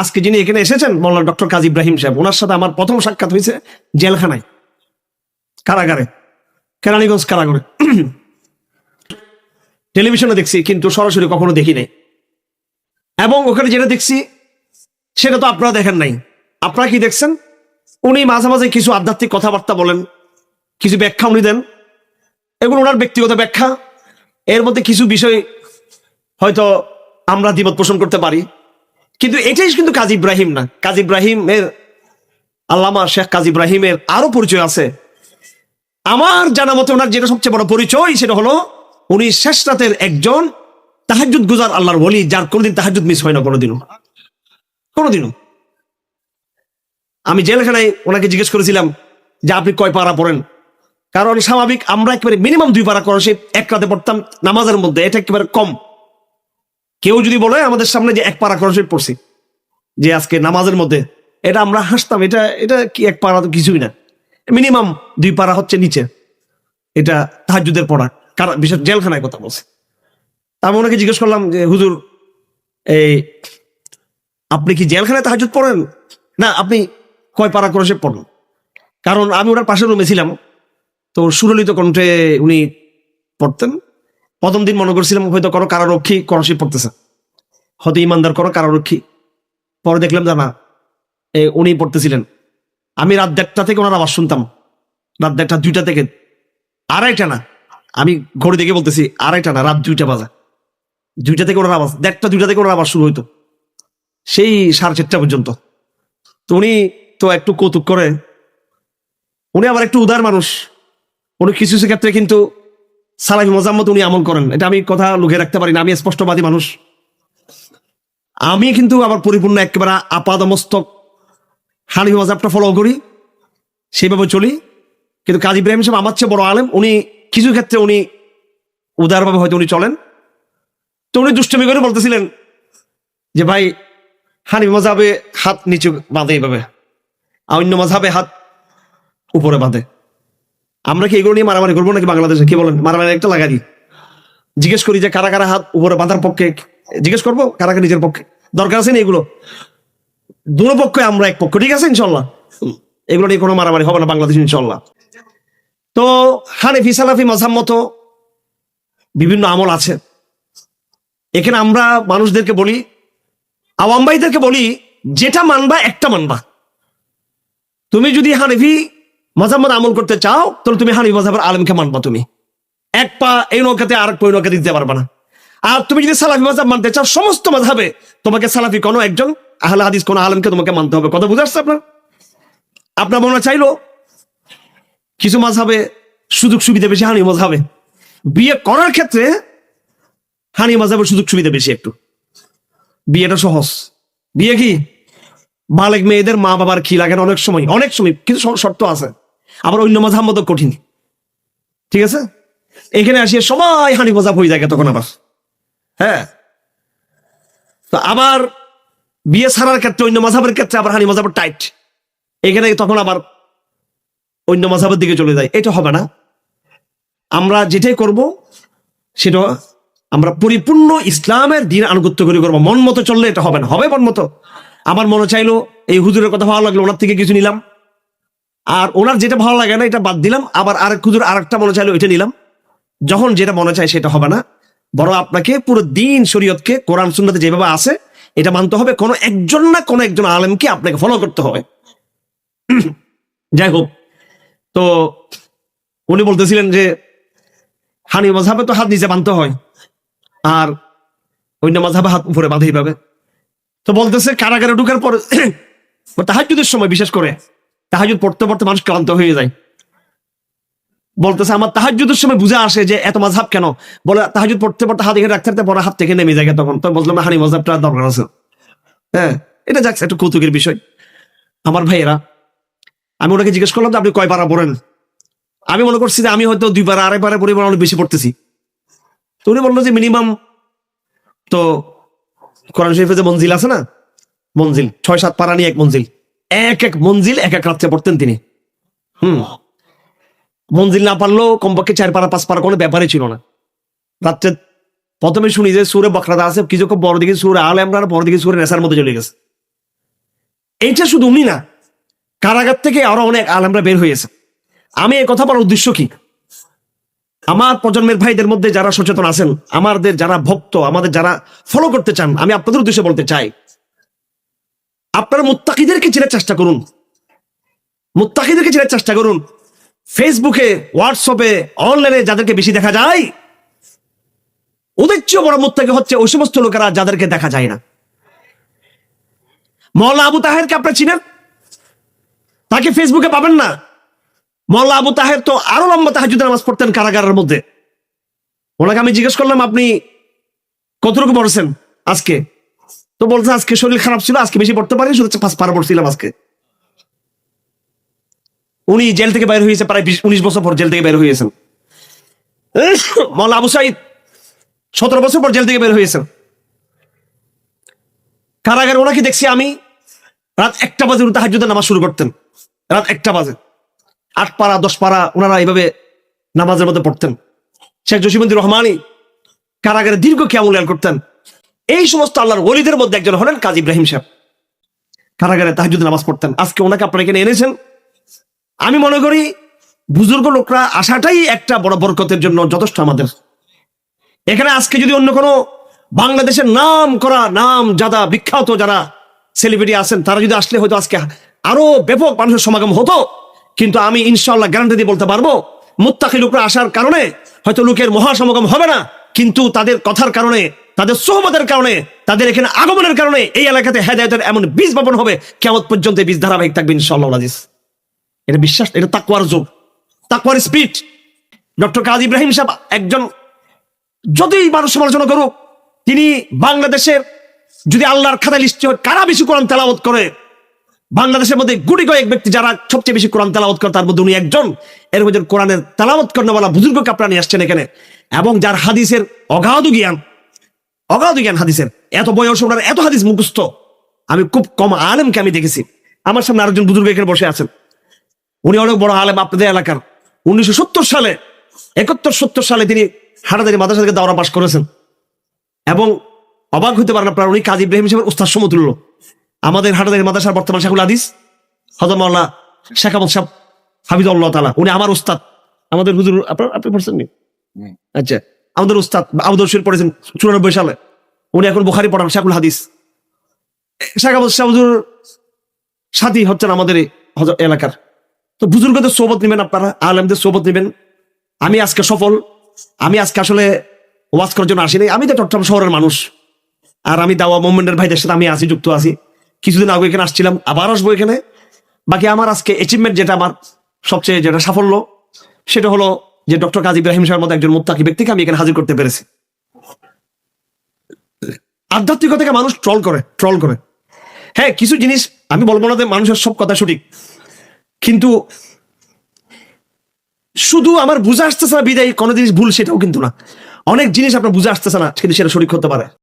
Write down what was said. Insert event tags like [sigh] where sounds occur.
আজকে যিনি এখানে এসেছেন মোল্লা ডক্টর কাজী ইব্রাহিম সাহেব, ওনার সাথে আমার প্রথম সাক্ষাৎ হয়েছে জেলখানায়, কারাগারে, কেরানীগঞ্জ কারাগারে। টেলিভিশনে দেখছি, কিন্তু সরাসরি কখনো দেখি নাই। এবং ওখানে যেটা দেখছি, সেটা তো আপনারা দেখেন নাই। আপনারা কি দেখছেন? উনি মাঝে মাঝে কিছু আধ্যাত্মিক কথাবার্তা বলেন, কিছু ব্যাখ্যা উনি দেন। এগুলো ওনার ব্যক্তিগত ব্যাখ্যা। এর মধ্যে কিছু বিষয় হয়তো আমরা দ্বিমত পোষণ করতে পারি। কিন্তু এটাই কিন্তু কাজী ইব্রাহিম না। কাজী ইব্রাহিমের আল্লামা শেখ কাজী ইব্রাহিমের আরও পরিচয় আছে। আমার জানা মতে ওনার যেটা সবচেয়ে বড় পরিচয় সেটা হলো, উনি শেষ রাতের একজন তাহাজুদ গুজার আল্লাহর বলি যার কোনোদিন তাহাজুদ মিস হয় না কোনোদিনও। কোনোদিনও। আমি জেলখানায় ওনাকে জিজ্ঞেস করেছিলাম যে আপনি কয় পারা পড়েন? কারণ স্বাভাবিক আমরা একেবারে মিনিমাম দুই পারা করো সে এক রাতে পড়তাম, নামাজের মধ্যে এটা একেবারে কম। কেউ যদি বলে, আমাদের সামনে যে এক পারা করো পড়ছি, যে আজকে নামাজের মধ্যে, এটা আমরা হাসতাম, এটা এটা কি এক পারা তো কিছুই না। মিনিমাম দুই পারা হচ্ছে নিচে। এটা তাহাজুদের পড়া কারণ বিশেষ জেলখানায় কথা বলছে। আমি ওনাকে জিজ্ঞেস করলাম যে, হুজুর, এই, আপনি কি জেলখানায় তাহাজুদ পড়েন? না, আপনি কয় পারা করে সে পড়েন? কারণ আমি ওনার পাশের রুমে ছিলাম, তো সুরলিত কণ্ঠে উনি পড়তেন। প্রথম দিন মনে করছিলাম হয়তো কোনো কারারক্ষী করসি পড়তেছে। হয়তো ইমানদার কোনো কারারক্ষী। পরে দেখলাম যে না এ, উনি পড়তেছিলেন। আমি রাত দেড়টা থেকে ওনার আওয়াজ শুনতাম। রাত দেড়টা দুইটা থেকে। আড়াইটা না আমি ঘড়ি দেখে বলতেছি আড়াইটা না রাত দুইটা বাজে। দুইটা থেকে ওনার আওয়াজ দেড়টা দুইটা থেকে ওনার আওয়াজ শুরু হইতো। সেই সাড়ে চারটা পর্যন্ত। তো উনি তো একটু কৌতুক করে উনি আবার একটু উদার মানুষ। উনি কিছু কিছু ক্ষেত্রে কিন্তু সালাফি মোজাম্মত উনি আমল করেন। এটা আমি কথা লুকিয়ে রাখতে পারি না, আমি স্পষ্টবাদী মানুষ। আমি কিন্তু আবার পরিপূর্ণ একেবারে আপাদমস্তক হানিফি মজাবটা ফলো করি সেভাবে চলি। কিন্তু কাজী ইব্রাহিম সাহেব আমার চেয়ে বড় আলেম, উনি কিছু ক্ষেত্রে উনি উদারভাবে হয়তো উনি চলেন। তো উনি দুষ্টমি করে বলতেছিলেন যে, ভাই, হানিফ মজাবে হাত নিচু বাঁধে এইভাবে। আর অন্য মজাবে হাত উপরে বাঁধে। আমরা কি এগুলো নিয়ে মারামারি করব নাকি বাংলাদেশে? কি বলেন? মারামারি একটা লাগাই জিজ্ঞেস করি যে কারা কারা হাত উপরে বাঁধার পক্ষে জিজ্ঞেস করব? কারা কারা নিজের পক্ষে? দরকার আছে না এগুলো? দুটো পক্ষে আমরা এক পক্ষ, ঠিক আছে ইনশাল্লাহ? এগুলো নিয়ে কোনো মারামারি হবে না বাংলাদেশ ইনশাল্লাহ। তো হানিফি, সালাফি মজাম মতো বিভিন্ন আমল আছে। এখানে আমরা মানুষদেরকে বলি, আওয়াম ভাইদেরকে বলি, যেটা মানবা একটা মানবা। তুমি যদি হানিফি মজাম্মদ আমল করতে চাও, তাহলে তুমি হানিফি মজাবের আলমকে মানবা তুমি। এক পা এই নৌকাতে আর এক পা নৌকাতে দিতে পারবা না। আর তুমি যদি সালাফি মজাব মানতে চাও, সমস্ত মজাবে তোমাকে সালাফি কোনো একজন আহলে হাদিস কোন আলমকে তোমাকে মানতে হবে। কথা বুঝে আসছে আপনার? আপনার মনে চাইলো? কিছু মাঝাবে সুযোগ সুবিধা বেশি হানি মজাবে। বিয়ে করার ক্ষেত্রে হানি মজাবের সুযোগ সুবিধা বেশি একটু। বিয়েটা সহজ। বিয়ে কি? বালেক মেয়েদের মা বাবার কি লাগে না? অনেক সময় অনেক সময় কিছু শর্ত আছে। আবার অন্য মজাব মতো কঠিন। ঠিক আছে? এখানে আসিয়ে সবাই হানি মজাব হয়ে যায় তখন আবার। হ্যাঁ? তো আবার বিয়ে ছাড়ার ক্ষেত্রে, অন্য মজাবের ক্ষেত্রে আবার হানি মজাবের টাইট এখানে তখন আবার অন্য মজাবের দিকে চলে যায়। এটা হবে না। আমরা যেটাই করব, সেটা আমরা পরিপূর্ণ ইসলামের দিন আনুগত্য করে করব। মন মতো চললে এটা হবে না। হবে মন মতো। আমার মনে চাইলো, এই হুজুরের কথা ভালো লাগল, ওনার থেকে কিছু নিলাম। আর ওনার যেটা ভালো লাগে না, এটা বাদ দিলাম। আবার আরেক হুজুর আরেকটা মনে চাইলো, এটা নিলাম। যখন যেটা মনে চায় সেটা হবে না। বড় আপনাকে পুরো দিন শরীয়তকে, কোরআন সুন্নাতে যেভাবে আছে, এটা মানতে হবে। কোনো একজন না কোনো একজন আলেমকে আপনাকে ফলো করতে হবে। যাই হোক, তো উনি বলতেছিলেন যে, হানি মজাবে তো হাত নিচে বাঁধতে হয়। আর অন্য মজাবে হাত উপরে বাঁধেই পাবে তো বলতেছে, কারাগারে ঢুকার পর [coughs] তাহাজুদের সময় বিশেষ করে তাহাজুদ পড়তে পড়তে মানুষ ক্লান্ত হয়ে যায়। বলতেছে, আমার তাহাজুদের সময় বুঝে আসে যে এত মাঝহাব কেন? বলে তাহাজুদ পড়তে পড়তে হাত এখানে রাখতে রাখতে পরে হাত থেকে নেমে যায় তখন। তো বললাম হানি মজাবটা দরকার আছে। হ্যাঁ এটা যাচ্ছে একটু কৌতুকের বিষয়। আমার ভাইয়েরা, আমি ওনাকে জিজ্ঞেস করলাম যে, আপনি কয় পারা পড়েন? আমি মনে করছি যে, আমি হয়তো দুই পারা, আড়াই পারা পরিমাণ অনেক বেশি পড়তেছি। তো উনি বলল যে, মিনিমাম তো কোরআন শরীফে যে মঞ্জিল আছে না, মঞ্জিল, ছয়, সাত পারা নিয়ে এক মঞ্জিল। এক এক মঞ্জিল এক এক রাত্রে পড়তেন তিনি। হুম। মঞ্জিল না পারলেও কমপক্ষে চার পারা, পাঁচ পারা কোনো ব্যাপারই ছিল না। রাত্রে প্রথমে শুনি যে সুরে বকরাদা আছে কিছু খুব বড় দিকে সুরে আল ইমরান বড় দিকে সুরে নেশার মধ্যে চলে গেছে। এইটা শুধু উনি না, কারাগার থেকে আরও অনেক আলেমরা বের হয়েছে। আমি এই কথা বলার উদ্দেশ্য কি? আমার প্রজন্মের ভাইদের মধ্যে যারা সচেতন আছেন, আমাদের যারা ভক্ত, আমাদের যারা ফলো করতে চান, আমি আপনাদের উদ্দেশ্যে বলতে চাই আপনারা মুত্তাকিদেরকে চেনার চেষ্টা করুন। মুত্তাকিদেরকে চেনার চেষ্টা করুন। ফেসবুকে, হোয়াটসঅ্যাপে, অনলাইনে যাদেরকে বেশি দেখা যায়, ওদের চেয়ে বড় মুত্তাকি হচ্ছে ওই সমস্ত লোকেরা যাদেরকে দেখা যায় না। মৌলা আবু তাহেরকে আপনারা চিনেন? তাকে ফেসবুকে পাবেন না। মোল্লা আবু তাহের তো আরও লম্বা তাহাজুদ নামাজ পড়তেন কারাগারের মধ্যে। ওনাকে আমি জিজ্ঞেস করলাম, আপনি কতটুকু পড়েছেন আজকে? তো বলছে আজকে শরীর খারাপ ছিল, আজকে বেশি পড়তে পারি শুধু পাঁচ পারা পড়ছিলাম আজকে। উনি জেল থেকে বের হয়েছে প্রায় উনিশ বছর পর জেল থেকে বের হয়েছেন। মোল্লা আবু সতেরো বছর পর জেল থেকে বের হয়েছেন। কারাগারে ওনাকে দেখছি আমি, রাত একটা বাজে উনি তাহাজুদের নামাজ শুরু করতেন। রাত একটা বাজে। আট পারা, দশ পারা ওনারা এইভাবে নামাজের মধ্যে পড়তেন। শেখ জসিমুদ্দিন রহমানি কারাগারে দীর্ঘ খেয়ামূল্যায়ন করতেন। এই সমস্ত আল্লাহর ওলিদের মধ্যে একজন হলেন কাজী ইব্রাহিম সাহেব। কারাগারে তাহাজুদ নামাজ পড়তেন। আজকে ওনাকে আপনারা এখানে এনেছেন। আমি মনে করি বুজুর্গ লোকরা আসাটাই একটা বড় বরকতের জন্য যথেষ্ট আমাদের। এখানে আজকে যদি অন্য কোনো বাংলাদেশের নাম করা, নাম যাদা বিখ্যাত যারা সেলিব্রিটি আছেন, তারা যদি আসলে হয়তো আজকে আরও ব্যাপক মানুষের সমাগম হতো, কিন্তু আমি ইনশাল্লাহ গ্যারান্টি দিয়ে বলতে পারব, মুত্তাকি লোকরা আসার কারণে হয়তো লোকের মহাসমাগম হবে না, কিন্তু তাদের কথার কারণে তাদের সোহমতের কারণে, তাদের এখানে আগমনের কারণে এই এলাকাতে হেদায়তের এমন বীজ বপন হবে কেমন পর্যন্ত বীজ ধারাবাহিক থাকবে ইনশাল্লাহ এটা বিশ্বাস, এটা তাকুয়ার যুগ। তাকুয়ার স্পিড ডক্টর কাজ ইব্রাহিম সাহেব একজন, যতই মানুষ সমালোচনা করুক, তিনি বাংলাদেশের যদি আল্লাহর খাতা লিস্ট কারা বেশি কোরআন তেলাওয়াত করে? বাংলাদেশের মধ্যে গুটি কয়েক ব্যক্তি যারা সবচেয়ে বেশি কোরআন তেলাওয়াত করে, তার মধ্যে উনি একজন। এর মধ্যে কোরআনের তেলাওয়াত করেনা বুজুর্গকে আপনারা নিয়ে আসছেন এখানে। এবং যার হাদিসের অগাধ জ্ঞান অগাধ জ্ঞান হাদিসের। এত বয়স ওনার এত হাদিস মুখস্থ। আমি খুব কম আলেমকে আমি দেখেছি। আমার সামনে আরেকজন বুজুর্গ এখানে বসে আছেন। উনি অনেক বড় আলেম আপনাদের এলাকার। উনিশশো সত্তর সালে একাত্তর সত্তর সালে তিনি হাটাদারি মাদ্রাসা থেকে দাওরা পাশ করেছেন। এবং অবাক হতে পারেন আপনার উনি কাজী ইব্রাহিম সাহেবের উস্তাদ সমতুল্য। আমাদের হাটাদারি মাদ্রাসার বর্তমান শেখুল হাদিস হজর মাওলা শেখ আহমদ সাহেব হাফিজুল্লাহ তালা উনি আমার উস্তাদ। আমাদের হুজুর আপনার আপনি পড়ছেন আচ্ছা। আমাদের উস্তাদ আবুদুল শরীফ পড়েছেন চুরানব্বই সালে। উনি এখন বুখারি পড়ান শেখুল হাদিস। শেখ আহমদ শাহুজুর সাথী হচ্ছেন আমাদের এলাকার। তো বুজুর্গদের সোবত নেবেন আপনারা, আলমদের সোবত নেবেন। আমি আজকে সফল, আমি আজকে আসলে ওয়াজ করার জন্য আসিনি। আমি তো চট্টগ্রাম শহরের মানুষ। আর আমি দাওয়া মোমেন্টের ভাইদের সাথে আমি আছি, যুক্ত আছি। কিছুদিন আগে এখানে আসছিলাম, আবার আসব এখানে। বাকি আমার আজকে অ্যাচিভমেন্ট যেটা আমার সবচেয়ে যেটা সাফল্য, সেটা হলো যে ডক্টর কাজী ইব্রাহিম সাহের মতো একজন মুক্তাকি ব্যক্তিকে আমি এখানে হাজির করতে পেরেছি। আধ্যাত্মিকতাকে মানুষ ট্রল করে ট্রল করে। হ্যাঁ কিছু জিনিস আমি বলব না যে মানুষের সব কথা সঠিক। কিন্তু শুধু আমার বুঝে আসতেছে না বিদায়, কোনো জিনিস ভুল সেটাও কিন্তু না। অনেক জিনিস আপনার বুঝে আসতেছে না, কিন্তু সেটা সঠিক হতে পারে।